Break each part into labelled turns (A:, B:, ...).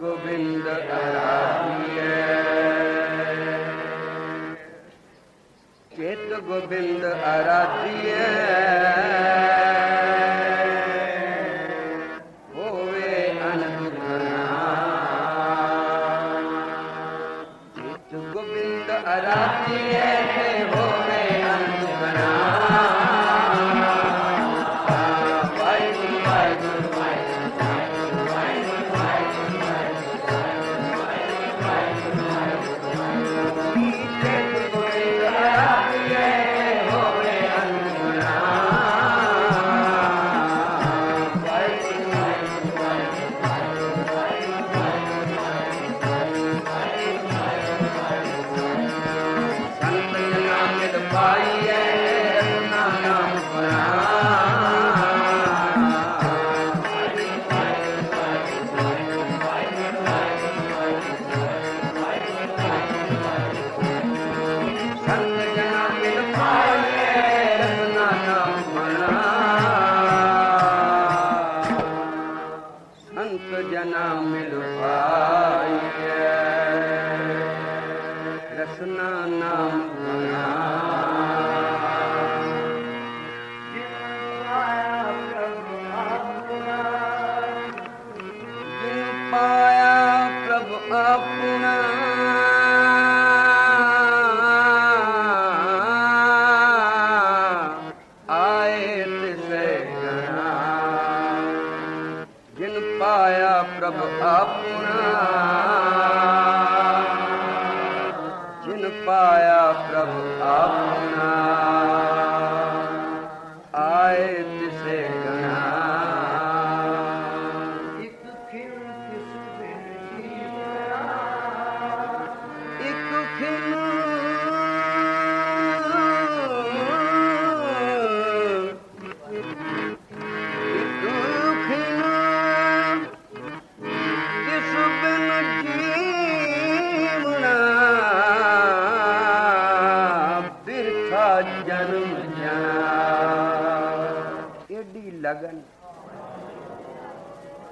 A: ਗੋਬਿੰਦ ਆਰਾਧੀਐ ਚਿਤ ਗੋਬਿੰਦ ਆਰਾਧੀਐ ਮਿਲ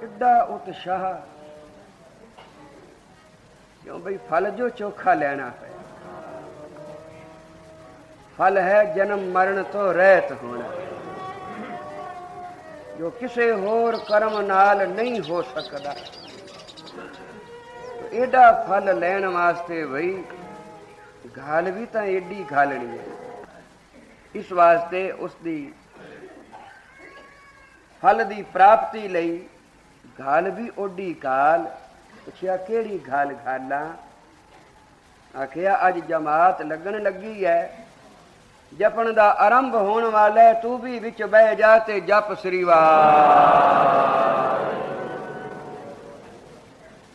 A: ਏਡਾ ਉਤਸ਼ਾਹ। ਕਿਉਂ ਬਈ? ਫਲ ਜੋ ਚੋਖਾ ਲੈਣਾ ਹੈ ਫਲ ਹੈ ਜਨਮ ਮਰਨ ਤੋਂ ਰਹਿਤ ਹੋਣਾ। ਜੋ ਕਿਸੇ ਹੋਰ ਕਰਮ ਨਾਲ ਨਹੀਂ ਹੋ ਸਕਦਾ। ਇਹਦਾ ਫਲ ਲੈਣ ਵਾਸਤੇ ਬਈ, ਗਾਲ ਵੀ ਤਾਂ ਏਡੀ ਘਾਲਣੀ ਹੈ। ਇਸ ਵਾਸਤੇ ਉਸ ਦੀ ਫਲ ਦੀ ਪ੍ਰਾਪਤੀ ਲਈ ਗਾਲ ਵੀ ਓਡੀ ਕਾਲ ਪੁੱਛਿਆ ਕਿਹੜੀ ਗਾਲ ਘਾਲਾਂ? ਆਖਿਆ ਅੱਜ ਜਮਾਤ ਲੱਗਣ ਲੱਗੀ ਹੈ ਜਪਣ ਦਾ ਆਰੰਭ ਹੋਣ ਵਾਲਾ ਹੈ, ਤੂੰ ਵੀ ਵਿੱਚ ਬਹਿ ਜਾ ਤੇ ਜਪ ਸ੍ਰੀ ਵਾਹਿ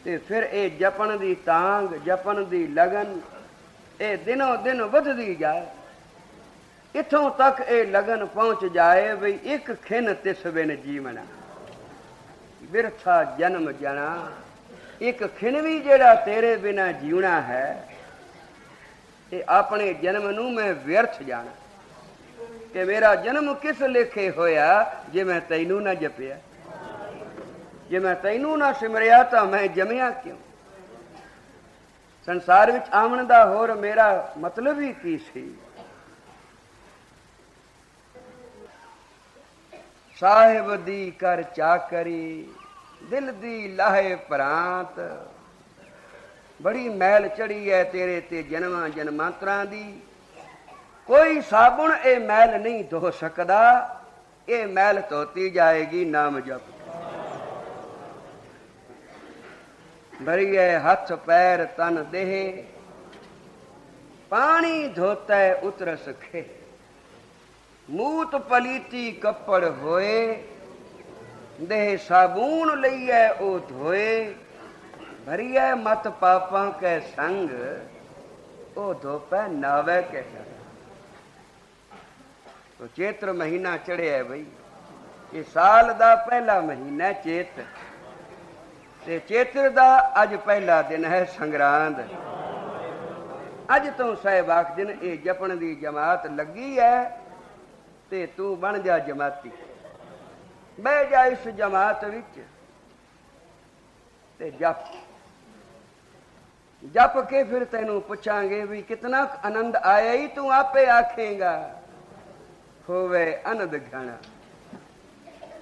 A: ਤੇ ਫਿਰ ਇਹ ਜਪਣ ਦੀ ਤਾਂਗ ਜਪਣ ਦੀ ਲਗਨ ਇਹ ਦਿਨੋਂ ਦਿਨ ਵਧਦੀ ਜਾਏ। ਇਥੋਂ ਤੱਕ ਇਹ ਲਗਨ ਪਹੁੰਚ ਜਾਏ ਵੀ ਇੱਕ ਖਿਨ ਤਿਸ ਬਿਨ ਜੀਵਣਾ। ਵਿਰਥਾ ਜਨਮ ਜਣਾ। ਇੱਕ ਖਿਨ ਵੀ ਜਿਹੜਾ ਤੇਰੇ ਬਿਨਾ ਜੀਉਣਾ ਹੈ, ਤੇ ਆਪਣੇ ਜਨਮ ਨੂੰ ਮੈਂ ਵਿਅਰਥ ਜਾਣਾ। ਕਿ ਮੇਰਾ ਜਨਮ ਕਿਸ ਲੇਖੇ ਹੋਇਆ, ਜੇ ਮੈਂ ਤੈਨੂੰ ਨਾ ਜਪਿਆ? ਜੇ ਮੈਂ ਤੈਨੂੰ ਨਾ ਸਿਮਰਿਆ, ਤਾਂ ਮੈਂ ਜਮਿਆ ਕਿਉਂ? ਸੰਸਾਰ ਵਿੱਚ ਆਵਣ ਦਾ ਹੋਰ ਮੇਰਾ ਮਤਲਬ ਹੀ ਕੀ ਸੀ? ਸਾਹਿਬ ਦੀ ਕਰ ਚਾਕਰੀ ਦਿਲ ਦੀ ਲਾਹੇ ਪ੍ਰਾਂਤ। ਬੜੀ ਮੈਲ ਚੜੀ ਹੈ ਤੇਰੇ ਤੇ ਜਨਮਾਂ ਜਨਮਾਂਤਰਾਂ ਦੀ। ਕੋਈ ਸਾਬੁਣ ਇਹ ਮੈਲ ਨਹੀਂ ਧੋ ਸਕਦਾ। ਇਹ ਮੈਲ ਧੋਤੀ ਜਾਏਗੀ ਨਾਮ ਜਪ। ਭਰੀ ਹੈ ਹੱਥ ਪੈਰ ਤਨ ਦੇਹ। ਪਾਣੀ ਧੋਤਾ ਉਤਰ ਸਖੇ ਮੂਤ ਪਲੀਤੀ ਕੱਪੜ ਹੋਏ। ਦੇਹ ਸਾਬੂਨ ਲਈਐ, ਉਹ ਧੋਏ। ਭਰੀਐ ਮਤ ਪਾਪਾਂ ਕੈ ਸੰਗ, ਉਹ ਧੋਪੈ ਨਾਵੇ ਕੈ ਸੰਗ। ਤੋ ਚੇਤਰ ਮਹੀਨਾ ਚੜਿਆ ਬਈ। ਇਹ ਸਾਲ ਦਾ ਪਹਿਲਾ ਮਹੀਨਾ ਚੇਤ। ਤੇ ਚੇਤਰ ਦਾ ਅੱਜ ਪਹਿਲਾ ਦਿਨ ਹੈ ਸੰਗਰਾਂਦ। ਅੱਜ ਤੋਂ ਸਹਿਬਾਕ ਦਿਨ ਇਹ ਜਪਣ ਦੀ ਜਮਾਤ ਲੱਗੀ ਹੈ ਤੇ ਤੂੰ ਬਣ ਜਾ ਜਮਾਤੀ। ਬਹਿ ਜਾ ਇਸ ਜਮਾਤ ਵਿੱਚ ਤੇ ਜਪ। ਜਪ ਕੇ ਫਿਰ ਤੈਨੂੰ ਪੁੱਛਾਂਗੇ ਵੀ ਕਿਤਨਾ ਆਨੰਦ ਆਇਆ ਹੀ ਤੂੰ ਆਪੇ ਆਖੇਗਾ, ਹੋਵੇ ਆਨੰਦ ਘਣਾ।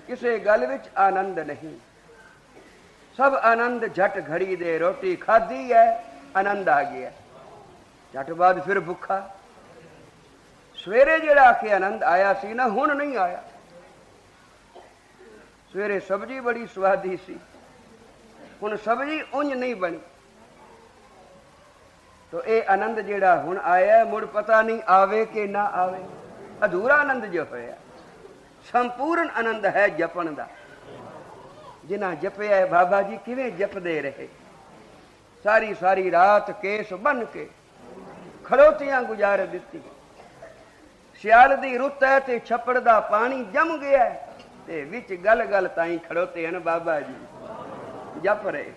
A: ਕਿਸੇ ਗੱਲ ਵਿੱਚ ਆਨੰਦ ਨਹੀਂ। ਸਭ ਆਨੰਦ ਝਟ ਘੜੀ ਦੇ ਰੋਟੀ ਖਾਧੀ ਹੈ ਆਨੰਦ ਆ ਗਿਆ। ਝਟ ਬਾਅਦ ਫਿਰ ਭੁੱਖਾ। ਸਵੇਰੇ ਜਿਹੜਾ ਕਿ ਆਨੰਦ ਆਇਆ ਸੀ ਨਾ, ਹੁਣ ਨਹੀਂ ਆਇਆ। ਸਵੇਰੇ ਸਬਜ਼ੀ ਬੜੀ ਸਵਾਦੀ ਸੀ। ਹੁਣ ਸਬਜ਼ੀ ਉਂਝ ਨਹੀਂ ਬਣੀ। ਤੋ ਇਹ ਆਨੰਦ ਜਿਹੜਾ ਹੁਣ ਆਇਆ ਮੁੜ ਪਤਾ ਨਹੀਂ ਆਵੇ ਕਿ ਨਾ ਆਵੇ। ਅਧੂਰਾ ਆਨੰਦ ਜੋ ਹੋਇਆ। ਸੰਪੂਰਨ ਆਨੰਦ ਹੈ ਜਪਣ ਦਾ। ਜਿਨ੍ਹਾਂ ਜਪਿਆ ਬਾਬਾ ਜੀ ਕਿਵੇਂ ਜਪਦੇ ਰਹੇ? ਸਾਰੀ ਸਾਰੀ ਰਾਤ ਕੇਸ ਬਨ ਕੇ ਖੜੋਤੀਆਂ ਗੁਜ਼ਾਰ ਦਿੱਤੀ। ਸਿਆਲ ਦੀ ਰੁੱਤ ਹੈ ਤੇ ਛੱਪੜ ਦਾ ਪਾਣੀ ਜੰਮ ਗਿਆ ਹੈ। ਤੇ ਵਿੱਚ ਗਲ ਗਲ ਤਾਈਂ ਖੜੋਤੇ ਹਨ ਬਾਬਾ ਜੀ। ਜਪ ਰਹੇ।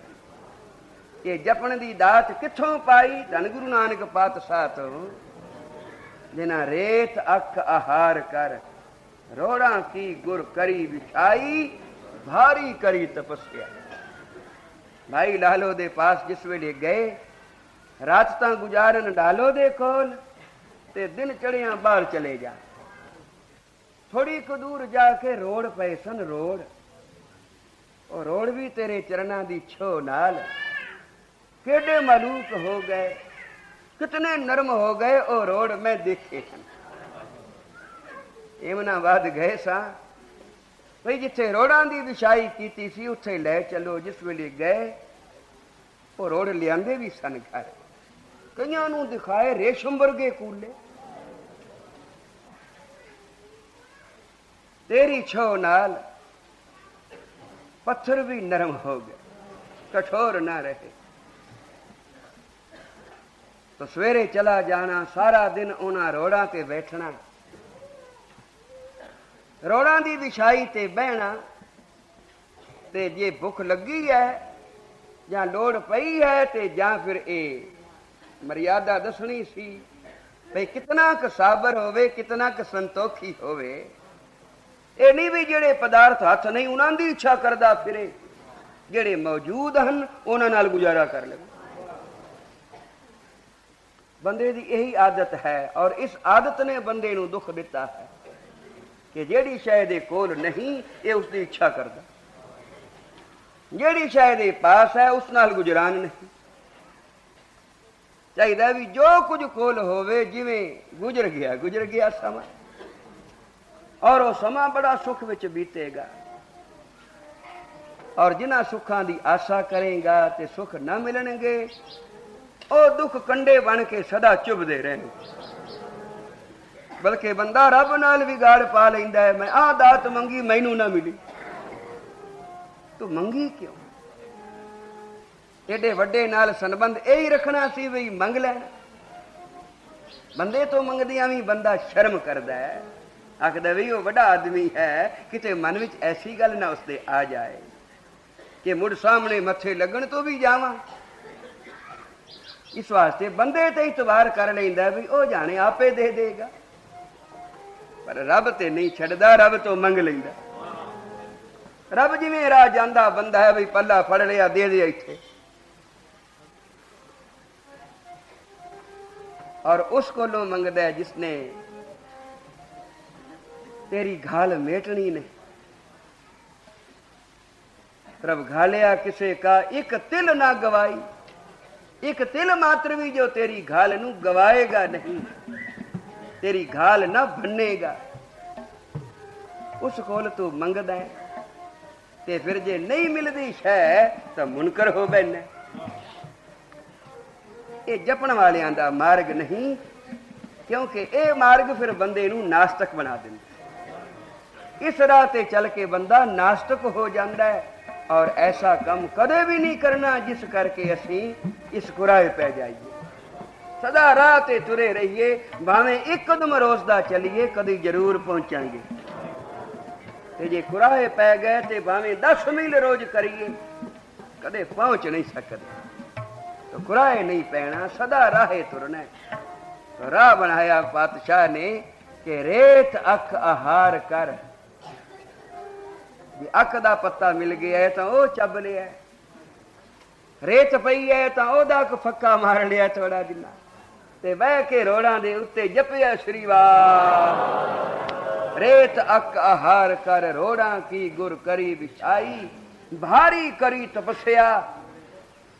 A: ਇਹ ਜਪਣ ਦੀ ਦਾਤ ਕਿੱਥੋਂ ਪਾਈ? ਧੰਨ ਗੁਰੂ ਨਾਨਕ ਪਾਤਸ਼ਾਹ ਤੋਂ। ਜਿਨ੍ਹਾਂ ਰੇਤ ਅੱਖ ਆਹਾਰ ਕਰ। ਰੋੜਾਂ ਕੀ ਗੁਰ ਕਰੀ ਵਿਛਾਈ? ਭਾਰੀ ਕਰੀ ਤਪੱਸਿਆ। ਭਾਈ ਲਾਲੋ ਦੇ ਪਾਸ ਜਿਸ ਵੇਲੇ ਗਏ, ਰਾਤ ਤਾਂ ਗੁਜ਼ਾਰਨ ਲਾਲੋ ਦੇ ਕੋਲ ਤੇ ਦਿਨ ਚੜਿਆਂ ਬਾਹਰ ਚਲੇ ਜਾ। ਥੋੜੀ ਕੁ ਦੂਰ ਜਾ ਕੇ ਰੋੜ ਪਏ ਸਨ ਰੋੜ। ਉਹ ਰੋੜ ਵੀ ਤੇਰੇ ਚਰਨਾਂ ਦੀ ਛੋ ਨਾਲ। ਕਿਹੜੇ ਮਲੂਕ ਹੋ ਗਏ? ਕਿਤਨੇ ਨਰਮ ਹੋ ਗਏ ਉਹ ਰੋੜ ਮੈਂ ਦੇਖੇ ਹਨ ਇਮਨਾਬਾਦ ਗਏ ਸਾਂ। ਭਈ ਜਿੱਥੇ ਰੋੜਾਂ ਦੀ ਵਿਛਾਈ ਕੀਤੀ ਸੀ, ਉੱਥੇ ਲੈ ਚੱਲੋ, ਜਿਸ ਵੇਲੇ ਗਏ, ਉਹ ਰੋੜ ਲਿਆਂਦੇ ਵੀ ਸਨ ਘਰ। ਕਈਆਂ ਨੂੰ ਦਿਖਾਏ ਰੇਸ਼ਮ ਵਰਗੇ ਕੂਲੇ। ਤੇਰੀ ਛੋ ਨਾਲ ਪੱਥਰ ਵੀ ਨਰਮ ਹੋ ਗਏ। ਕਠੋਰ ਨਾ ਰਹੇ। ਤਾਂ ਸਵੇਰੇ ਚਲਾ ਜਾਣਾ, ਸਾਰਾ ਦਿਨ ਉਹਨਾਂ ਰੋੜਾਂ ਤੇ ਬੈਠਣਾ। ਰੋੜਾਂ ਦੀ ਵਿਛਾਈ ਤੇ ਬਹਿਣਾ। ਤੇ ਜੇ ਭੁੱਖ ਲੱਗੀ ਹੈ ਜਾਂ ਲੋੜ ਪਈ ਹੈ ਤੇ ਜਾਂ ਫਿਰ ਇਹ ਮਰਿਆਦਾ ਦੱਸਣੀ ਸੀ ਭਈ ਕਿਤਨਾ ਕੁ ਸਾਬਰ ਹੋਵੇ, ਕਿਤਨਾ ਕੁ ਸੰਤੋਖੀ ਹੋਵੇ। ਇਹ ਨਹੀਂ ਵੀ ਜਿਹੜੇ ਪਦਾਰਥ ਹੱਥ ਨਹੀਂ, ਉਹਨਾਂ ਦੀ ਇੱਛਾ ਕਰਦਾ ਫਿਰੇ। ਜਿਹੜੇ ਮੌਜੂਦ ਹਨ, ਉਹਨਾਂ ਨਾਲ ਗੁਜ਼ਾਰਾ ਕਰ ਲਵੇ। ਬੰਦੇ ਦੀ ਇਹੀ ਆਦਤ ਹੈ ਔਰ ਇਸ ਆਦਤ ਨੇ ਬੰਦੇ ਨੂੰ ਦੁੱਖ ਦਿੱਤਾ ਹੈ ਕਿ ਜਿਹੜੀ ਸ਼ੈ ਦੇ ਕੋਲ ਨਹੀਂ, ਇਹ ਉਸ ਦੀ ਇੱਛਾ ਕਰਦਾ। ਜਿਹੜੀ ਸ਼ੈ ਦੇ ਪਾਸ ਹੈ, ਉਸ ਨਾਲ ਗੁਜਰਾਨ ਨਹੀਂ। ਚਾਹੀਦਾ ਵੀ ਜੋ ਕੁਝ ਕੋਲ ਹੋਵੇ, ਜਿਵੇਂ ਗੁਜ਼ਰ ਗਿਆ ਗੁਜ਼ਰ ਗਿਆ ਸਮਾਂ। ਔਰ ਉਹ ਸਮਾਂ ਬੜਾ ਸੁਖ ਵਿੱਚ ਬੀਤੇਗਾ। ਔਰ ਜਿਨ੍ਹਾਂ ਸੁੱਖਾਂ ਦੀ ਆਸਾ ਕਰੇਗਾ ਤੇ ਸੁਖ ਨਾ ਮਿਲਣਗੇ, ਉਹ ਦੁੱਖ ਕੰਡੇ ਬਣ ਕੇ ਸਦਾ ਚੁਭਦੇ ਰਹਿਣਗੇ। ਬਲਕਿ ਬੰਦਾ ਰੱਬ ਨਾਲ ਵੀ ਗਾੜ ਪਾ ਲੈਂਦਾ ਹੈ, ਮੈਂ ਆਹ ਦਾਤ ਮੰਗੀ, ਮੈਨੂੰ ਨਾ ਮਿਲੀ। ਤੂੰ ਮੰਗੀ ਕਿਉਂ? ਏਡੇ ਵੱਡੇ ਨਾਲ ਸੰਬੰਧ ਇਹ ਹੀ ਰੱਖਣਾ ਸੀ ਵੀ ਮੰਗ ਲੈਣ। ਬੰਦੇ ਤੋਂ ਮੰਗਦਿਆਂ ਵੀ ਬੰਦਾ ਸ਼ਰਮ ਕਰਦਾ ਹੈ। ਆਖਦਾ ਵੀ ਉਹ ਵੱਡਾ ਆਦਮੀ ਹੈ, ਕਿਤੇ ਮਨ ਵਿੱਚ ਐਸੀ ਗੱਲ ਨਾ ਉਸਦੇ ਆ ਜਾਏ ਕਿ ਮੁੜ ਸਾਹਮਣੇ ਮੱਥੇ ਲੱਗਣ ਤੋਂ ਵੀ ਜਾਵਾਂ। ਇਸ ਵਾਸਤੇ ਬੰਦੇ ਤੇ ਇਤਵਾਰ ਕਰ ਲੈਂਦਾ ਵੀ ਉਹ ਜਾਣੇ ਆਪੇ ਦੇ ਦੇਗਾ। ਪਰ ਰੱਬ ਤੇ ਨਹੀਂ ਛੱਡਦਾ, ਰੱਬ ਤੋਂ ਮੰਗ ਲੈਂਦਾ। ਰੱਬ ਜਿਵੇਂ ਰਾਹ ਜਾਂਦਾ, ਬੰਦਾ ਹੈ ਵੀ ਪੱਲਾ ਫੜ ਲਿਆ, ਦੇ ਦੇ ਇੱਥੇ। ਔਰ ਉਸ ਕੋਲੋਂ ਮੰਗਦਾ ਹੈ ਜਿਸਨੇ ਤੇਰੀ ਘਾਲ ਮੇਟਣੀ ਨੇ। ਪ੍ਰਭ ਘਾਲਿਆ ਕਿਸੇ ਕਾ, ਇੱਕ ਤਿਲ ਨਾ ਗਵਾਈ। ਇੱਕ ਤਿਲ ਮਾਤਰ ਵੀ ਜੋ ਤੇਰੀ ਘਾਲ ਨੂੰ ਗਵਾਏਗਾ ਨਹੀਂ। ਤੇਰੀ ਘਾਲ ਨਾ ਬੰਨੇਗਾ। ਉਸ ਕੋਲ ਤੂੰ ਮੰਗਦਾ ਹੈ। ਤੇ ਫਿਰ ਜੇ ਨਹੀਂ ਮਿਲਦੀ ਸ਼ੈ, ਤਾਂ ਮੁਨਕਰ ਹੋ ਬੈਨਾ। ਇਹ ਜਪਣ ਵਾਲਿਆਂ ਦਾ ਮਾਰਗ ਨਹੀਂ, ਕਿਉਂਕਿ ਇਹ ਮਾਰਗ ਫਿਰ ਬੰਦੇ ਨੂੰ ਨਾਸਤਕ ਬਣਾ ਦਿੰਦਾ। ਇਸ ਰਾਹ ਤੇ ਚੱਲ ਕੇ ਬੰਦਾ ਨਾਸਤਕ ਹੋ ਜਾਂਦਾ ਹੈ ਔਰ ਐਸਾ ਕੰਮ ਕਦੇ ਵੀ ਨਹੀਂ ਕਰਨਾ ਜਿਸ ਕਰਕੇ ਅਸੀਂ ਇਸ ਕੁਰਾਏ ਪੈ ਜਾਈਏ। ਸਦਾ ਰਾਹ ਤੇ ਤੁਰੇ ਰਹੀਏ, ਭਾਵੇਂ ਇੱਕ ਕਦਮ ਰੋਜ਼ ਦਾ ਚੱਲੀਏ, ਕਦੀ ਜ਼ਰੂਰ ਪਹੁੰਚਾਂਗੇ। ਤੇ ਜੇ ਕੁਰਾਏ ਪੈ ਗਏ ਤੇ ਭਾਵੇਂ 10 ਮੀਲ ਰੋਜ਼ ਕਰੀਏ, ਕਦੇ ਪਹੁੰਚ ਨਹੀਂ ਸਕਦੇ। ਤਾਂ ਕੁਰਾਏ ਨਹੀਂ ਪੈਣਾ, ਸਦਾ ਰਾਹੇ ਤੁਰਨਾ ਰਾਹ ਬਣਾਇਆ ਪਾਤਸ਼ਾਹ ਨੇ ਕਿ ਰੇਤ ਅੱਖ ਆਹਾਰ ਕਰ ਵੀ ਅੱਖ ਦਾ ਪੱਤਾ ਮਿਲ ਗਿਆ ਤਾਂ ਉਹ ਚੱਬ ਲਿਆ। ਰੇਤ ਪਈ ਹੈ ਤਾਂ ਉਹਦਾ ਕੋ ਫੱਕਾ ਮਾਰ ਲਿਆ ਥੋੜਾ ਜਿੰਨਾ। ਤੇ ਬਹਿ ਕੇ ਰੋੜਾਂ ਦੇ ਉੱਤੇ ਜਪਿਆ ਸ਼੍ਰੀ ਵਾਹ। ਰੇਤ ਅਕ ਆਹਾਰ ਕਰ ਰੋੜਾਂ ਕੀ ਗੁਰ ਕਰੀ ਵਿਛਾਈ। ਭਾਰੀ ਕਰੀ ਤਪੱਸਿਆ।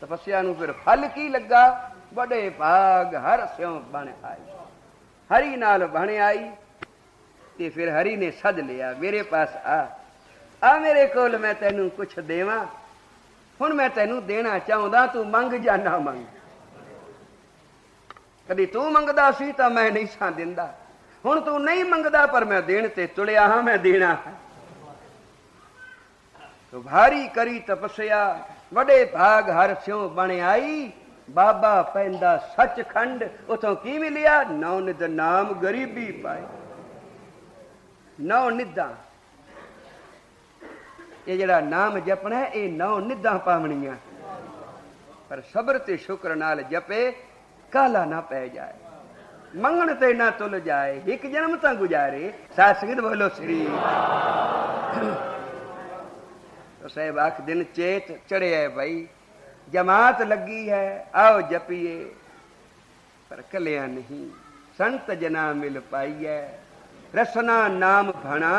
A: ਤਪੱਸਿਆ ਨੂੰ ਫਿਰ ਫਲ ਕੀ ਲੱਗਾ? ਬੜੇ ਭਾਗ ਹਰ ਸਿਉ ਬਣ ਆਈ। ਹਰੀ ਨਾਲ ਬਣ ਆਈ। ਤੇ ਫਿਰ ਹਰੀ ਨੇ ਸੱਦ ਲਿਆ, ਮੇਰੇ ਪਾਸ ਆ। ਆ ਮੇਰੇ ਕੋਲ ਮੈਂ ਤੈਨੂੰ ਕੁਛ ਦੇਵਾਂ। ਹੁਣ ਮੈਂ ਤੈਨੂੰ ਦੇਣਾ ਚਾਹੁੰਦਾ, ਤੂੰ ਮੰਗ ਜਾਂ ਨਾ ਮੰਗ। ਕਦੀ ਤੂੰ ਮੰਗਦਾ ਸੀ ਤਾਂ ਮੈਂ ਨਹੀਂ ਸਾਂ ਦਿੰਦਾ। ਹੁਣ ਤੂੰ ਨਹੀਂ ਮੰਗਦਾ ਪਰ ਮੈਂ ਦੇਣ ਤੇ ਤੁਲਿਆ ਹਾਂ, ਮੈਂ ਦੇਣਾ ਤੋ ਭਾਰੀ ਕਰੀ ਤਪਸਿਆ, ਵੱਡੇ ਭਾਗ ਹਰ ਸਿਉ ਬਣ ਆਈ। ਬਾਬਾ ਪੈਂਦਾ ਸੱਚਖੰਡ, ਉਥੋਂ ਕੀ ਮਿਲਿਆ? ਨੌ ਨਿਦ ਨਾਮ ਗਰੀਬੀ ਪਾਏ। ਨੌ ਨਿਦਾਂ ਇਹ ਜਿਹੜਾ ਨਾਮ ਜਪਣਾ ਹੈ, ਇਹ ਨੌ ਨਿਦਾਂ ਪਾਵਣੀਆਂ ਪਰ ਸਬਰ ਤੇ ਸ਼ੁਕਰ ਨਾਲ ਜਪੇ ਕਾਲਾ ਨਾ ਪੈ ਜਾਏ ਮੰਗਣ ਤੇ ਨਾ ਤੁਲ ਜਾਏ ਇੱਕ ਜਨਮ ਤਾਂ ਗੁਜ਼ਾਰੇ ਸਾਧ ਸੰਗਤ ਬੋਲੋ ਸ੍ਰੀ ਤੋ ਸਾਹਿਬ ਆਖ ਦਿਨ ਚੇਤ ਚੜਿਆ ਭਾਈ ਜਮਾਤ ਲੱਗੀ ਹੈ ਆਓ ਜਪੀਏ ਪਰ ਕਲਿਆ ਨਹੀਂ ਸੰਤ ਜਨਾ ਮਿਲ ਪਾਈਐ ਰਸਨਾ ਨਾਮ ਭਣਾ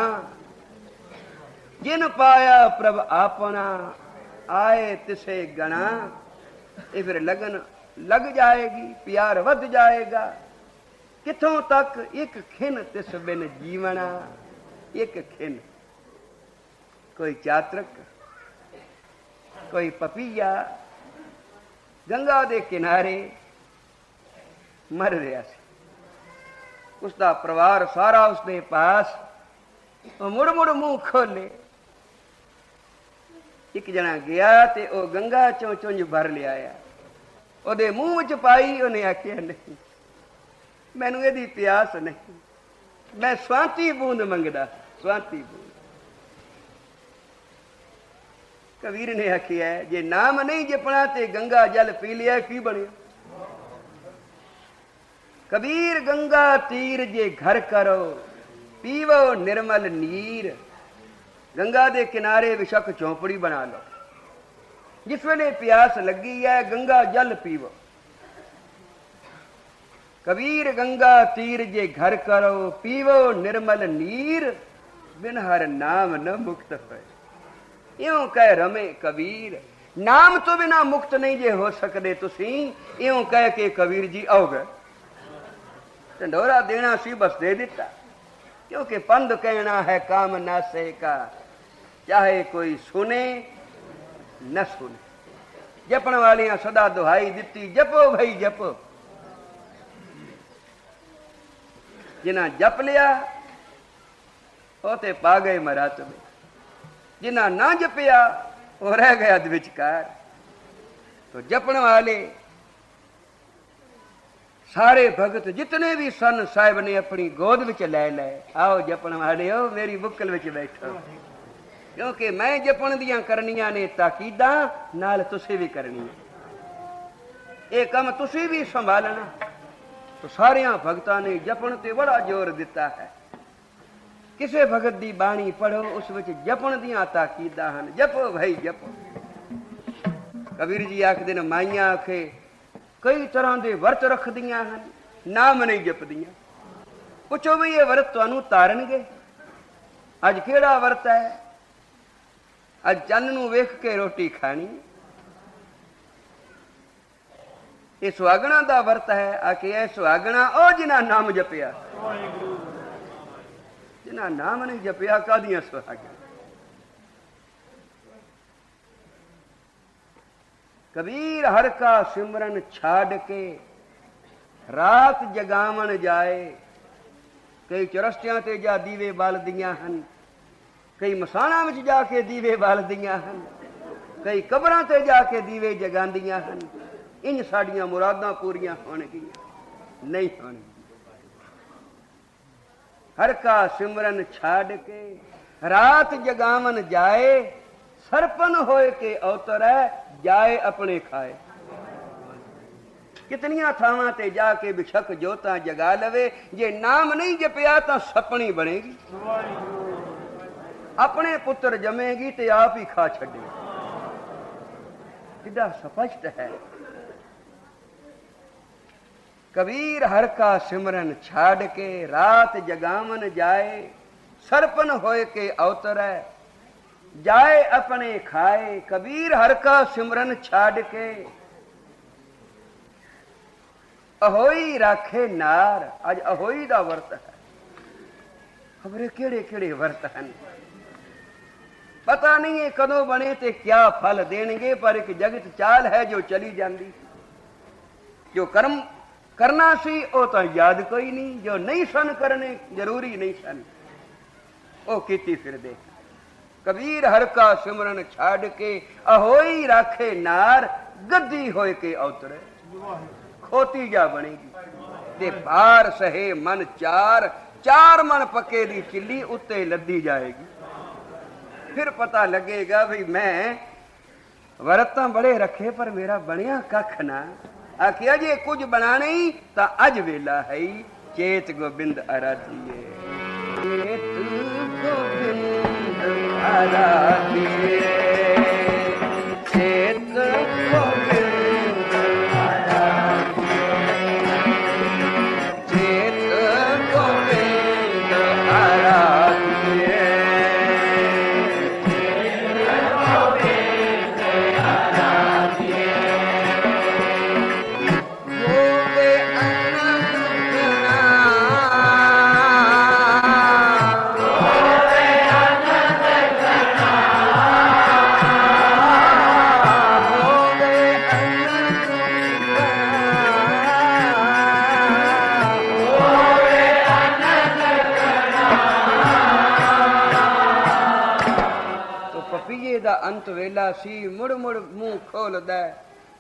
A: ਜਿਨ ਪਾਇਆ ਪ੍ਰਭ ਆਪਣਾ, ਆਏ ਤਿਸੇ ਗਣਾ। ਇਹ ਫਿਰ ਲਗਨ ਲੱਗ ਜਾਏਗੀ, ਪਿਆਰ ਵੱਧ ਜਾਏਗਾ। ਕਿੱਥੋਂ ਤੱਕ ਇੱਕ ਖਿਨ ਤਿਸ ਬਿਨ ਜੀਵਣਾ? ਇੱਕ ਖਿਨ। ਕੋਈ ਚਾਤਰਕ, ਕੋਈ ਪਪੀਆ, ਗੰਗਾ ਦੇ ਕਿਨਾਰੇ ਮਰ ਰਿਹਾ ਸੀ। ਉਸ ਦਾ ਪਰਿਵਾਰ ਸਾਰਾ ਉਸਦੇ ਪਾਸ, ਉਹ ਮੁੜ ਮੁੜ ਮੂੰਹ ਖੋਲੇ ਇੱਕ ਜਣਾ ਗਿਆ ਤੇ ਉਹ ਗੰਗਾ ਚੋਂ ਚੁੰਝ ਭਰ ਲਿਆਇਆ ਉਹਦੇ ਮੂੰਹ ਵਿੱਚ ਪਾਈ, ਉਹਨੇ ਆਖਿਆ, ਨਹੀਂ, ਮੈਨੂੰ ਇਹਦੀ ਪਿਆਸ ਨਹੀਂ। ਮੈਂ ਸਵਾਂਤੀ ਬੂੰਦ ਮੰਗਦਾ, ਸਵਾਂਤੀ ਬੂੰਦ। ਕਬੀਰ ਨੇ ਆਖਿਆ, ਜੇ ਨਾਮ ਨਹੀਂ ਜਪਣਾ ਤੇ ਗੰਗਾ ਜਲ ਪੀ ਲਿਆ, ਕੀ ਬਣਿਆ? ਕਬੀਰ, ਗੰਗਾ ਤੀਰ ਜੇ ਘਰ ਕਰੋ, ਪੀਵੋ ਨਿਰਮਲ ਨੀਰ। ਗੰਗਾ ਦੇ ਕਿਨਾਰੇ ਵਿਸ਼ਕ ਚੌਂਪੜੀ ਬਣਾ ਲਓ। ਜਿਸ ਵੇਲੇ ਪਿਆਸ ਲੱਗੀ ਹੈ ਗੰਗਾ ਜਲ ਪੀਵੋ। ਕਬੀਰ ਗੰਗਾ ਤੀਰ ਜੇ ਘਰ ਕਰੋ, ਪੀਵੋ ਨਿਰਮਲ ਨੀਰ, ਬਿਨ ਹਰ ਨਾਮ ਨ ਮੁਕਤ ਹੋਏ। ਇਉਂ ਕਹਿ ਰਮੇ ਕਬੀਰ, ਨਾਮ ਤੋਂ ਬਿਨਾ ਮੁਕਤ ਨਹੀਂ ਜੇ ਹੋ ਸਕਦੇ ਤੁਸੀਂ, ਇਉਂ ਕਹਿ ਕੇ ਕਬੀਰ ਜੀ ਆਓਗੇ ਢੰਡੋਰਾ ਦੇਣਾ ਸੀ, ਬਸ ਦੇ ਦਿੱਤਾ। ਕਿਉਂਕਿ ਪੰਧ ਕਹਿਣਾ ਹੈ, ਕਾਮ ਨਾਸੇ ਕਾ चाहे कोई सुने न सुने जपण वालियां सदा दुहाई ਦਿੱਤੀ ਜਪੋ ਭਾਈ ਜਪੋ ਜਿਨ੍ਹਾਂ ਜਪ ਲਿਆ ਉਹ ਤੇ ਪਾ ਗਏ ਮਰਾਤਬੇ ਜਿਨ੍ਹਾਂ ਨਾ ਜਪਿਆ ਉਹ ਰਹਿ ਗਿਆ ਅਦ ਵਿਚਕਾਰ ਤੋ ਜਪਣ ਵਾਲੇ ਸਾਰੇ ਭਗਤ ਜਿਤਨੇ ਵੀ ਸਨ ਸਾਹਿਬ ਨੇ ਆਪਣੀ ਗੋਦ ਵਿੱਚ ਲੈ ਲਏ ਆਓ ਜਪਣ ਵਾਲਿਓ ਮੇਰੀ ਬੁੱਕਲ ਵਿੱਚ ਬੈਠੋ ਕਿਉਂਕਿ ਮੈਂ ਜਪਣ ਦੀਆਂ ਕਰਨੀਆਂ ਨੇ ਤਾਕੀਦਾਂ ਨਾਲ ਤੁਸੀਂ ਵੀ ਕਰਨੀਆਂ। ਇਹ ਕੰਮ ਤੁਸੀਂ ਵੀ ਸੰਭਾਲਣਾ। ਤੋ ਸਾਰਿਆਂ ਭਗਤਾਂ ਨੇ ਜਪਣ ਤੇ ਬੜਾ ਜ਼ੋਰ ਦਿੱਤਾ ਹੈ। ਕਿਸੇ ਭਗਤ ਦੀ ਬਾਣੀ ਪੜੋ ਉਸ ਵਿੱਚ ਜਪਣ ਦੀਆਂ ਤਾਕੀਦਾਂ ਹਨ। ਜਪੋ ਭਾਈ, ਜਪੋ। ਕਬੀਰ ਜੀ ਆਖਦੇ ਨੇ, ਮਾਈਆਂ ਆਖੇ, ਕਈ ਤਰ੍ਹਾਂ ਦੇ ਵਰਤ ਰੱਖਦੀਆਂ ਹਨ, ਨਾਮ ਨਹੀਂ ਜਪਦੀਆਂ। ਪੁੱਛੋ ਵੀ ਇਹ ਵਰਤ ਤੁਹਾਨੂੰ ਤਾਰਨਗੇ? ਅੱਜ ਕਿਹੜਾ ਵਰਤ ਹੈ? ਅੱਜ ਚੰਨ ਨੂੰ ਵੇਖ ਕੇ ਰੋਟੀ ਖਾਣੀ। ਇਹ ਸੁਹਾਗਣਾ ਦਾ ਵਰਤ ਹੈ, ਆ ਕਿ ਇਹ ਸੁਹਾਗਣਾ, ਉਹ ਜਿਨ੍ਹਾਂ ਨਾਮ ਜਪਿਆ। ਜਿਨ੍ਹਾਂ ਨਾਮ ਨਹੀਂ ਜਪਿਆ ਕਾਦੀਆਂ ਸੁਹਾਗਣਾ? ਕਬੀਰ ਹਰ ਕਾ ਸਿਮਰਨ ਛਾੜ ਕੇ, ਰਾਤ ਜਗਾਵਣ ਜਾਏ, ਕਈ ਚਰਸਤਿਆਂ ਤੇ ਜਾ ਦੀਵੇ ਬਲਦੀਆਂ ਹਨ। ਕਈ ਮਸਾਣਾ ਵਿੱਚ ਜਾ ਕੇ ਦੀਵੇ ਬਲਦੀਆਂ ਹਨ, ਕਈ ਕਬਰਾਂ ਤੇ ਜਾ ਕੇ ਦੀਵੇ ਜਗਾਉਂਦੀਆਂ ਹਨ। ਇੰਜ ਸਾਡੀਆਂ ਮੁਰਾਦਾਂ ਪੂਰੀਆਂ ਹੋਣਗੀਆਂ, ਨਹੀਂ ਹੋਣਗੀਆਂ। ਹਰ ਕਾ ਸਿਮਰਨ ਛਾੜ ਕੇ, ਰਾਤ ਜਗਾਵਨ ਜਾਏ, ਸਰਪਨ ਹੋਏ ਕੇ ਅਵਤਰੈ, ਜਾਏ ਆਪਣੇ ਖਾਏ। ਕਿਤਨੀਆਂ ਥਾਵਾਂ ਤੇ ਜਾ ਕੇ ਬਿਸ਼ਕ ਜੋਤਾਂ ਜਗਾ ਲਵੇ, ਜੇ ਨਾਮ ਨਹੀਂ ਜਪਿਆ ਤਾਂ ਸਪਣੀ ਬਣੇਗੀ। ਆਪਣੇ ਪੁੱਤਰ ਜਮੇਗੀ ਤੇ ਆਪ ਹੀ ਖਾ ਛੱਡੇ ਕਿੱਡਾ ਸਪਸ਼ਟ ਹੈ। ਕਬੀਰ ਹਰ ਕਾ ਸਿਮਰਨ ਛਾੜ ਕੇ ਰਾਤ ਜਗਾਵਨ ਜਾਏ, ਸਰਪਨ ਹੋਏ ਕੇ ਅਵਤਰੈ, ਜਾਏ ਆਪਣੇ ਖਾਏ, ਕਬੀਰ ਹਰ ਕਾ ਸਿਮਰਨ ਛਾੜ ਕੇ। ਅਹੋਈ ਰਾਖੇ ਨਾਰ, ਅੱਜ ਅਹੋਈ ਦਾ ਵਰਤ ਹੈ। ਖਬਰੇ ਕਿਹੜੇ ਕਿਹੜੇ ਵਰਤ ਹਨ? ਪਤਾ ਨਹੀਂ ਇਹ ਕਦੋਂ ਬਣੇ ਤੇ ਕਿਆ ਫਲ ਦੇਣਗੇ, ਪਰ ਇੱਕ ਜਗਤ ਚਾਲ ਹੈ ਜੋ ਚਲੀ ਜਾਂਦੀ। ਜੋ ਕਰਮ ਕਰਨਾ ਸੀ, ਉਹ ਤਾਂ ਯਾਦ ਕੋਈ ਨਹੀਂ, ਜੋ ਨਹੀਂ ਸਨ ਕਰਨੇ, ਜ਼ਰੂਰੀ ਨਹੀਂ ਸਨ। ਉਹ ਕੀਤੀ ਫਿਰਦੇ। ਕਬੀਰ ਹਰ ਕਾ ਸਿਮਰਨ ਛੱਡ ਕੇ, ਅਹੋਈ ਰਾਖੇ ਨਾਰ, ਗੱਦੀ ਹੋਏ ਕੇ ਅਵਤਰੇ ਖੋਤੀ ਜਾ ਬਣੇਗੀ। ਤੇ ਭਾਰ ਸਹੇ ਮਨ ਚਾਰ ਚਾਰ ਮਨ ਪੱਕੇ ਦੀ ਚਿੱਲੀ ਉੱਤੇ ਲੱਦੀ ਜਾਏਗੀ। ਫਿਰ ਪਤਾ ਲੱਗੇਗਾ ਵੀ ਮੈਂ ਵਰਤਾਂ ਬੜੇ ਰੱਖੇ, ਪਰ ਮੇਰਾ ਬਣਿਆ ਕੱਖ ਨਾ। ਆਖਿਆ, ਜੇ ਕੁਝ ਬਣਾਣਾ ਹੀ ਤਾਂ ਅੱਜ ਵੇਲਾ ਹੈ ਚੇਤ ਗੋਬਿੰਦ ਅਰਾਧੀਏ। ਚੇਤ ਗੋਬਿੰਦ ਅਰਾਧੀਏ।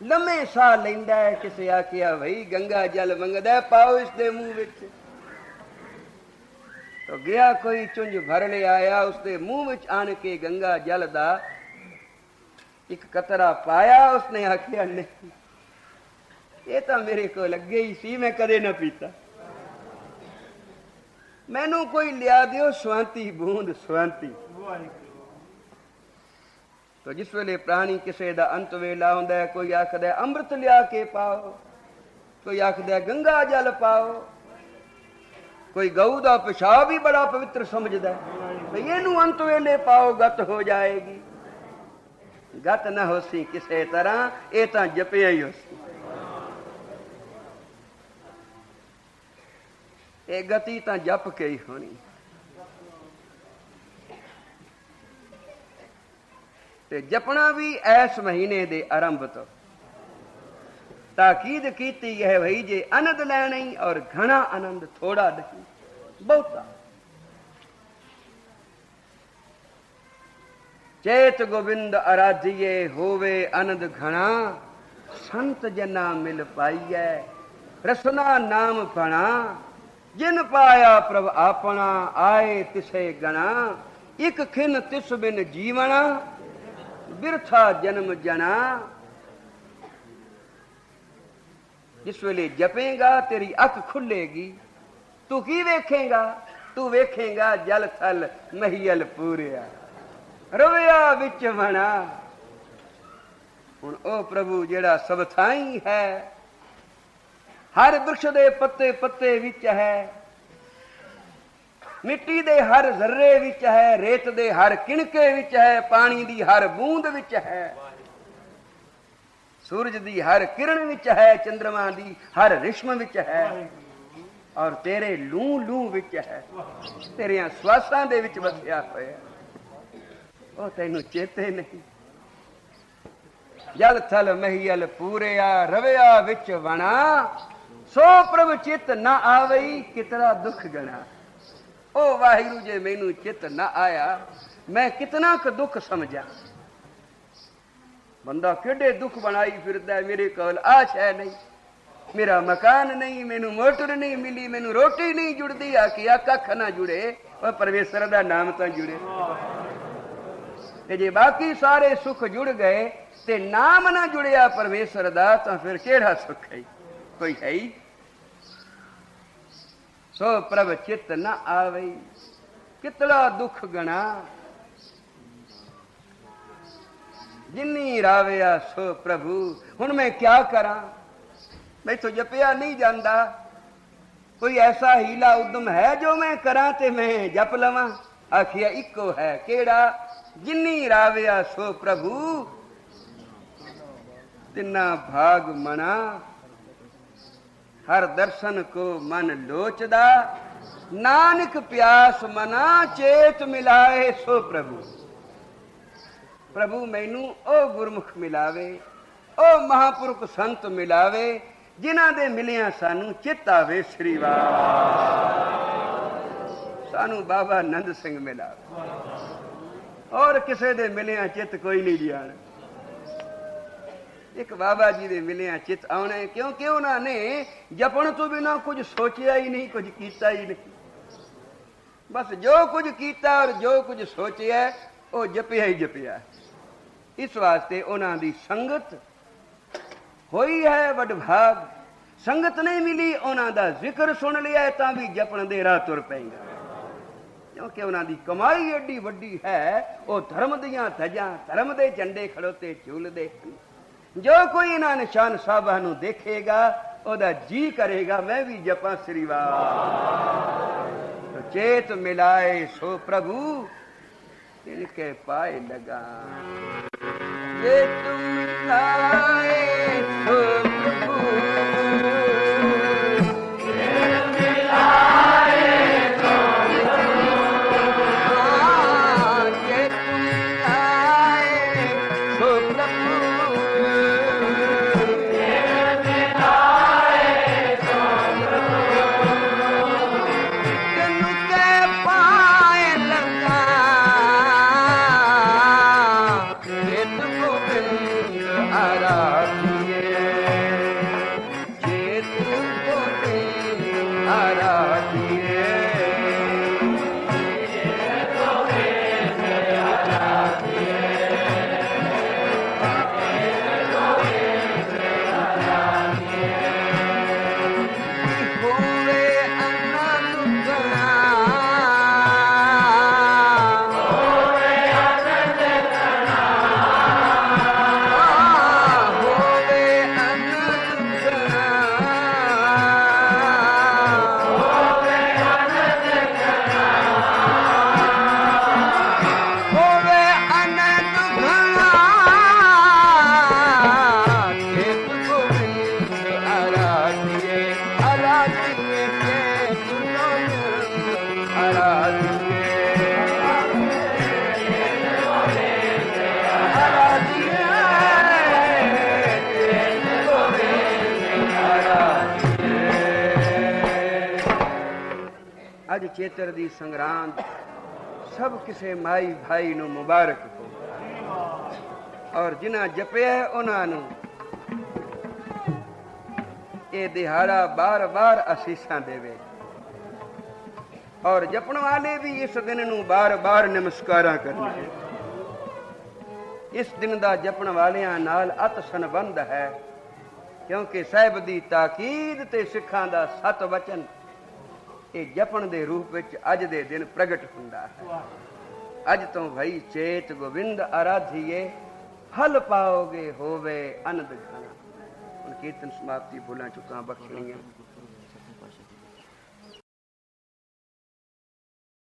A: ਲੰਮੇ ਸਾਹ ਲੈਂਦਾ ਹੈ, ਕਿਸੇ ਆਖਿਆ ਭਈ ਗੰਗਾ ਜਲ ਮੰਗਦਾ ਪਾਓ ਇਸ ਦੇ ਮੂੰਹ ਵਿੱਚ। ਤੋ ਗਿਆ ਕੋਈ ਚੁੰਝ ਭਰ ਲੈ ਆਇਆ ਉਸ ਦੇ ਮੂੰਹ ਵਿੱਚ ਆਣ ਕੇ ਗੰਗਾ ਜਲ ਦਾ ਇੱਕ ਕਤਰਾ ਪਾਇਆ ਉਸਨੇ ਆਖਿਆ ਨਹੀਂ ਇਹ ਤਾਂ ਮੇਰੇ ਕੋਲ ਲੱਗੇ ਹੀ ਸੀ ਮੈਂ ਕਦੇ ਨਾ ਪੀਤਾ। ਮੈਨੂੰ ਕੋਈ ਲਿਆ ਦਿਓ ਸਵੰਤੀ ਬੂੰਦ ਸਵੰਤੀ ਤੋ ਜਿਸ ਵੇਲੇ ਪ੍ਰਾਣੀ ਕਿਸੇ ਦਾ ਅੰਤ ਵੇਲਾ ਹੁੰਦਾ ਹੈ, ਕੋਈ ਆਖਦਾ ਅੰਮ੍ਰਿਤ ਲਿਆ ਕੇ ਪਾਓ, ਕੋਈ ਆਖਦਾ ਗੰਗਾ ਜਲ ਪਾਓ, ਕੋਈ ਗਊ ਦਾ ਪਿਸ਼ਾਬ ਵੀ ਬੜਾ ਪਵਿੱਤਰ ਸਮਝਦਾ ਹੈ ਇਹਨੂੰ ਅੰਤ ਵੇਲੇ ਪਾਓ, ਗਤ ਹੋ ਜਾਏਗੀ। ਗਤ ਨਾ ਹੋਸੀ ਕਿਸੇ ਤਰ੍ਹਾਂ, ਇਹ ਤਾਂ ਜਪਿਆ ਹੀ ਹੋਸੀ। ਇਹ ਗਤੀ ਤਾਂ ਜਪ ਕੇ ਹੀ ਹੋਣੀ। ਤੇ ਜਪਣਾ ਵੀ ਐਸ ਮਹੀਨੇ ਦੇ ਆਰੰਭ ਤੋਂ। ਤਾਕੀਦ ਕੀਤੀ ਹੈ ਭਈ ਜੇ ਆਨੰਦ ਲੈਣੀ ਔਰ ਘਣਾ ਆਨੰਦ ਥੋੜਾ ਨਹੀਂ, ਬਹੁਤਾ। ਚੇਤ ਗੋਬਿੰਦ ਅਰਾਧੀਏ ਹੋਵੇ ਅਨੰਦ ਘਣਾ, ਸੰਤ ਜਨਾ ਮਿਲ ਪਾਈਐ, ਰਸਨਾ ਨਾਮ ਪਣਾ ਜਿਨ ਪਾਇਆ ਪ੍ਰਭ ਆਪਣਾ, ਆਏ ਤਿਸੇ ਗਣਾ, ਇਕ ਖਿਨ ਤਿਸ ਬਿਨ ਜੀਵਣਾ। ਬਿਰਥਾ ਜਨਮ ਜਣਾ ਜਿਸ ਵੇਲੇ ਜਪੇਗਾ, ਤੇਰੀ ਅੱਖ ਖੁੱਲੇਗੀ। ਤੂੰ ਕੀ ਵੇਖੇਗਾ? ਤੂੰ ਵੇਖੇਗਾ ਜਲ ਥਲ ਮਹੀਲ ਪੂਰਿਆ। ਰਵਿਆ ਵਿੱਚ ਮਣਾ ਹੁਣ ਉਹ ਪ੍ਰਭੂ ਜਿਹੜਾ ਸਭ ਥਾਈ ਹੈ, ਹਰ ਬ੍ਰਿਕਸ਼ ਦੇ ਪੱਤੇ ਪੱਤੇ ਵਿੱਚ ਹੈ। ਮਿੱਟੀ ਦੇ ਹਰ ਜ਼ਰਰੇ ਵਿੱਚ ਹੈ, ਰੇਤ ਦੇ ਹਰ ਕਿਣਕੇ ਵਿੱਚ ਹੈ, ਪਾਣੀ ਦੀ ਹਰ ਬੂੰਦ ਵਿੱਚ ਹੈ। ਸੂਰਜ ਦੀ ਹਰ ਕਿਰਨ ਵਿੱਚ ਹੈ ਚੰ드ਰਮਾ ਦੀ ਹਰ ਰਿਸ਼ਮ ਵਿੱਚ ਹੈ। ਔਰ ਤੇਰੇ ਲੂ ਲੂ ਵਿੱਚ ਹੈ। ਤੇਰੀਆਂ ਸਵਾਸਾਂ ਦੇ ਵਿੱਚ ਵਸਿਆ ਹੋਇਆ। ਉਹ ਤੈਨੂੰ ਚੇਤੇ ਨਹੀਂ। ਜਲ ਥਲ ਮਹੀਲ ਪੂਰਿਆ, ਰਵਿਆ ਵਿੱਚ ਵਣਾ। ਸੋ ਪ੍ਰਭ ਚਿਤ ਨਾ ਆਵਈ, ਕਿਤਰਾ ਦੁੱਖ ਗਣਾ। ਉਹ ਵਾਹਿਗੁਰੂ ਜੇ ਮੈਨੂੰ ਚਿੱਤ ਨਾ ਆਇਆ, ਮੈਂ ਕਿਤਨਾ ਕੁ ਦੁੱਖ ਸਮਝਾਂ। ਬੰਦਾ ਕਿਹੜੇ ਦੁੱਖ ਬਣਾਈ ਫਿਰਦਾ ਮੇਰੇ ਕੋਲ, ਆਸ਼ ਹੈ ਨਹੀਂ। ਮੇਰਾ ਮਕਾਨ ਨਹੀਂ, ਮੈਨੂੰ ਮੋਟਰ ਨਹੀਂ ਮਿਲੀ, ਮੈਨੂੰ ਰੋਟੀ ਨਹੀਂ ਜੁੜਦੀ, ਆ ਕਿ ਆ ਕੱਖ ਨਾ ਜੁੜੇ ਉਹ ਪਰਮੇਸ਼ਰ ਦਾ ਨਾਮ ਤਾਂ ਜੁੜੇ। ਤੇ ਜੇ ਬਾਕੀ ਸਾਰੇ ਸੁੱਖ ਜੁੜ ਗਏ ਤੇ ਨਾਮ ਨਾ ਜੁੜਿਆ ਪਰਮੇਸ਼ਰ ਦਾ, ਤਾਂ ਫਿਰ ਕਿਹੜਾ ਸੁੱਖ ਹੈ? ਕੋਈ ਹੈ ਹੀ ਸੋ ਪ੍ਰਭ ਚਿਤ ਨਾ ਆਵੇ ਕਿਤਲਾ ਦੁੱਖ ਗਣਾ ਜਿਨੀ ਰਾਵਿਆ ਸੋ ਪ੍ਰਭੂ ਹੁਣ ਮੈਂ ਕੀ ਕਰਾਂ ਮੈਥੋਂ ਜਪਿਆ ਨਹੀਂ ਜਾਂਦਾ ਕੋਈ ਐਸਾ ਹੀਲਾ ਉਦਮ ਹੈ ਜੋ ਮੈਂ ਕਰਾਂ ਤੇ ਮੈਂ ਜਪ ਲਵਾਂ ਆਖਿਆ ਇੱਕੋ ਹੈ ਕਿਹੜਾ ਜਿਨੀ ਰਾਵਿਆ ਸੋ ਪ੍ਰਭੂ ਤਿੰਨਾ ਭਾਗ ਮਨਾ ਹਰ ਦਰਸ਼ਨ ਕੋ ਮਨ ਲੋਚਦਾ। ਨਾਨਕ ਪਿਆਸ ਮਨਾ ਚੇਤ ਮਿਲਾਏ ਸੋ ਪ੍ਰਭੂ। ਪ੍ਰਭੂ ਮੈਨੂੰ ਉਹ ਗੁਰਮੁਖ ਮਿਲਾਵੇ, ਉਹ ਮਹਾਪੁਰਖ ਸੰਤ ਮਿਲਾਵੇ, ਜਿਨ੍ਹਾਂ ਦੇ ਮਿਲਿਆ ਸਾਨੂੰ ਚਿੱਤ ਆਵੇ ਸ੍ਰੀ ਵਾਹਿਗੁਰੂ ਸਾਨੂੰ ਬਾਬਾ ਨੰਦ ਸਿੰਘ ਮਿਲਾਵੇ। ਔਰ ਕਿਸੇ ਦੇ ਮਿਲਿਆ ਚਿੱਤ ਕੋਈ ਨਹੀਂ ਜਾਣ। ਇੱਕ ਬਾਬਾ ਜੀ ਦੇ ਮਿਲਿਆ ਚਿੱਤ ਆਉਣਾ ਕਿਉਂਕਿ ਉਹਨਾਂ ਨੇ ਜਪਣ ਤੋਂ ਬਿਨਾ ਕੁਝ ਸੋਚਿਆ ਹੀ ਨਹੀਂ, ਕੁਝ ਕੀਤਾ ਹੀ ਨਹੀਂ। ਬਸ ਜੋ ਕੁਝ ਕੀਤਾ ਔਰ ਜੋ ਕੁਝ ਸੋਚਿਆ, ਉਹ ਜਪਿਆ ਹੀ ਜਪਿਆ। ਇਸ ਵਾਸਤੇ ਉਹਨਾਂ ਦੀ ਸੰਗਤ ਹੋਈ ਹੈ ਵਡਭਾਗ। ਸੰਗਤ ਨਹੀਂ ਮਿਲੀ, ਉਹਨਾਂ ਦਾ ਜ਼ਿਕਰ ਸੁਣ ਲਿਆ, ਤਾਂ ਵੀ ਜਪਣ ਦੇ ਰਾਹ ਤੁਰ ਪੈਂਗਾ ਕਿਉਂਕਿ ਉਹਨਾਂ ਦੀ ਕਮਾਈ ਏਡੀ ਵੱਡੀ ਹੈ, ਉਹ ਧਰਮ ਦੀਆਂ ਧਜਾਂ, ਧਰਮ ਦੇ ਝੰਡੇ ਖੜੋਤੇ, ਝੂਲਦੇ ਹਨ। ਜੋ ਕੋਈ ਇਹਨਾਂ ਨਿਸ਼ਾਨ ਸਾਹਿਬਾਂ ਨੂੰ ਦੇਖੇਗਾ, ਉਹਦਾ ਜੀ ਕਰੇਗਾ, ਮੈਂ ਵੀ ਜਪਾਂ ਸ੍ਰੀ ਵਾਹਿਗੁਰੂ ਚੇਤ ਮਿਲਾਏ ਸੋ ਪ੍ਰਭੂ ਤਿਨ ਕੇ ਪਾਏ ਲਗਾ। ਜੇ ਤੁਮ ਲਾਏ ਸੋ ਅੱਜ ਚੇਤਰ ਦੀ ਸੰਗਰਾਂਦ, ਸਭ ਕਿਸੇ ਮਾਈ ਭਾਈ ਨੂੰ ਮੁਬਾਰਕ ਹੋ। ਔਰ ਜਿਨ੍ਹਾਂ ਜਪਿਆ ਉਹਨਾਂ ਨੂੰ ਇਹ ਦਿਹਾੜਾ ਬਾਰ-ਬਾਰ ਅਸੀਸਾਂ ਦੇਵੇ। ਔਰ ਜਪਣ ਵਾਲੇ ਵੀ ਇਸ ਦਿਨ ਨੂੰ ਬਾਰ-ਬਾਰ ਨਮਸਕਾਰਾਂ ਕਰਨਗੇ ਇਸ ਦਿਨ ਦਾ ਜਪਣ ਵਾਲਿਆਂ ਨਾਲ ਅਤ ਸੰਬੰਧ ਹੈ, ਕਿਉਂਕਿ ਸਾਹਿਬ ਦੀ ਤਾਕੀਦ ਤੇ ਸਿੱਖਾਂ ਦਾ ਸਤ ਵਚਨ ਇਹ ਜਪਣ ਦੇ ਰੂਪ ਵਿੱਚ ਅੱਜ ਦੇ ਦਿਨ ਪ੍ਰਗਟ ਹੁੰਦਾ ਹੈ। ਅੱਜ ਤੋਂ ਭਈ ਚੇਤ ਗੋਬਿੰਦ ਆਰਾਧੀਏ, ਫਲ ਪਾਓਗੇ ਹੋਵੇ ਅਨੰਦ ਘਣਾ ਹੁਣ ਕੀਰਤਨ ਸਮਾਪਤੀ ਭੁੱਲਾਂ ਚੁੱਕਾਂ ਬਖਸ਼ਣੀਆਂ।